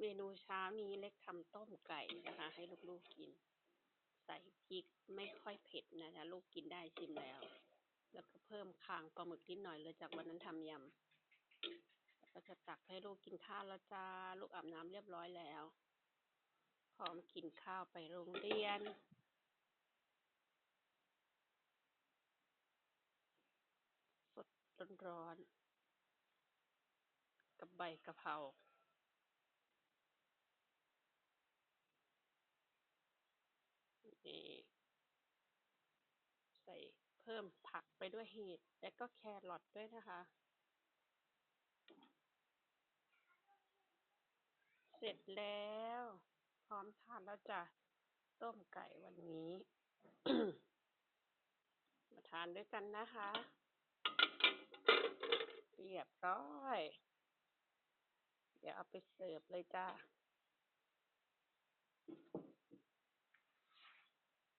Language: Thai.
เมนูเช้านี้เล็กทำต้มไก่นะคะ ให้ลูกๆกิน ใส่พริกไม่ค่อยเผ็ดนะคะลูกกินได้ชิมแล้ว แล้วก็เพิ่มคางปลาหมึกนิดหน่อยเลยจากวันนั้นทำยำแล้วก็จะตักให้ลูกกินข้าวแล้วจ้าลูกอาบน้ำเรียบร้อยแล้วพร้อมกินข้าวไปโรงเรียนสดร้อนๆกับใบกะเพรา นี่ ใส่เพิ่มผักไปด้วยเห็ดและก็แครอทด้วยนะคะ เสร็จแล้ว พร้อมทานแล้วจ้ะต้มไก่วันนี้ มาทานด้วยกันนะคะ เรียบร้อย เดี๋ยวเอาไปเสิร์ฟเลยจ้า